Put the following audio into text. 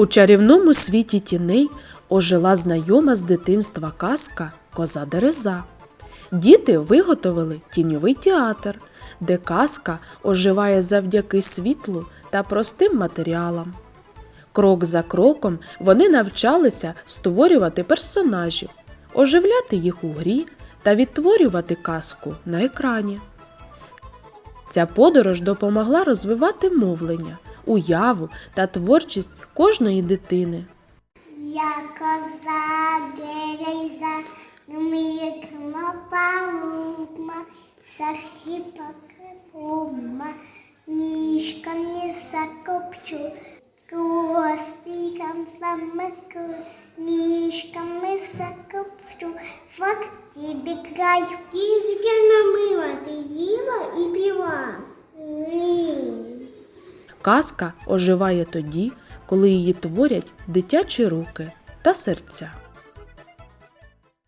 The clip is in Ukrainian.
У чарівному світі тіней ожила знайома з дитинства казка Коза Дереза. Діти виготовили тіньовий театр, де казка оживає завдяки світлу та простим матеріалам. Крок за кроком вони навчалися створювати персонажів, оживляти їх у грі та відтворювати казку на екрані. Ця подорож допомогла розвивати мовлення, уяву та творчість кожної дитини. Я коза береза, вміє кнопалума, сахіпа крума, ніжками закопчу, хвостиком замикаю, ніжками закопчу, фак тебе край. Кішки Казка оживає тоді, коли її творять дитячі руки та серця.